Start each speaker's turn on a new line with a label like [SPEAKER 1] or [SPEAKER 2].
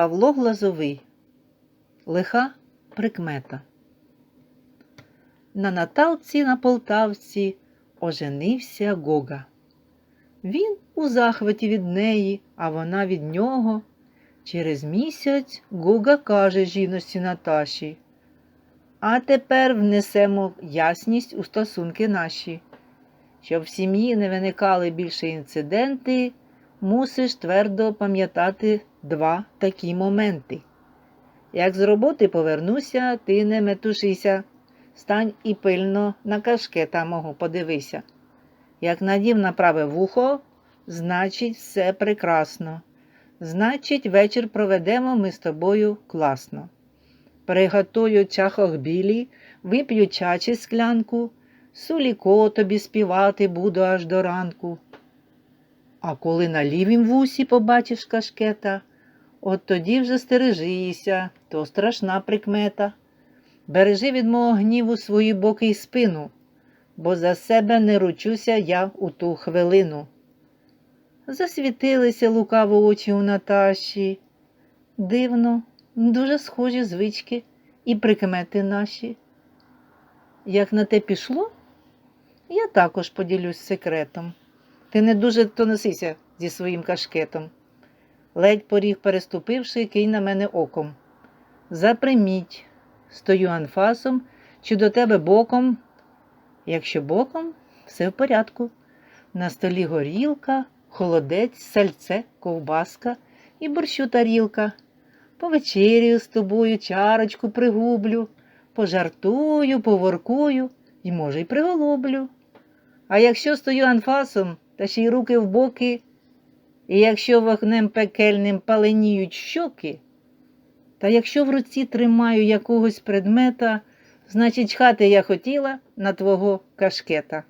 [SPEAKER 1] Павло Глазовий. Лиха прикмета. На Наталці на Полтавці оженився Гога. Він у захваті від неї, а вона від нього. Через місяць Гога каже жіності Наташі. А тепер внесемо ясність у стосунки наші. Щоб в сім'ї не виникали більше інциденти, мусиш твердо пам'ятати два такі моменти. Як з роботи повернуся, ти не метушися, стань і пильно на кашкета мого подивися. Як надів на праве вухо, значить, все прекрасно. Значить, вечір проведемо ми з тобою класно. Приготую чахох білі, вип'ю чачі склянку, суліко тобі співати буду аж до ранку. А коли на лівім вусі побачиш кашкета, от тоді вже стережися, то страшна прикмета. Бережи від мого гніву свої боки й спину, бо за себе не ручуся я у ту хвилину. Засвітилися лукаво очі у Наташі. Дивно, дуже схожі звички і прикмети наші. Як на те пішло, я також поділюсь секретом. Ти не дуже то носися зі своїм кашкетом. Ледь поріг переступивши, кинь на мене оком. Заприміть, стою анфасом чи до тебе боком. Якщо боком, все в порядку. На столі горілка, холодець, сальце, ковбаска і борщу тарілка. Повечерю з тобою чарочку пригублю, пожартую, поворкую і, може, й приголублю. А якщо стою анфасом та ще й руки в боки, і якщо вогнем пекельним паленіють щоки, та якщо в руці тримаю якогось предмета, значить, хати я хотіла на твого кашкета.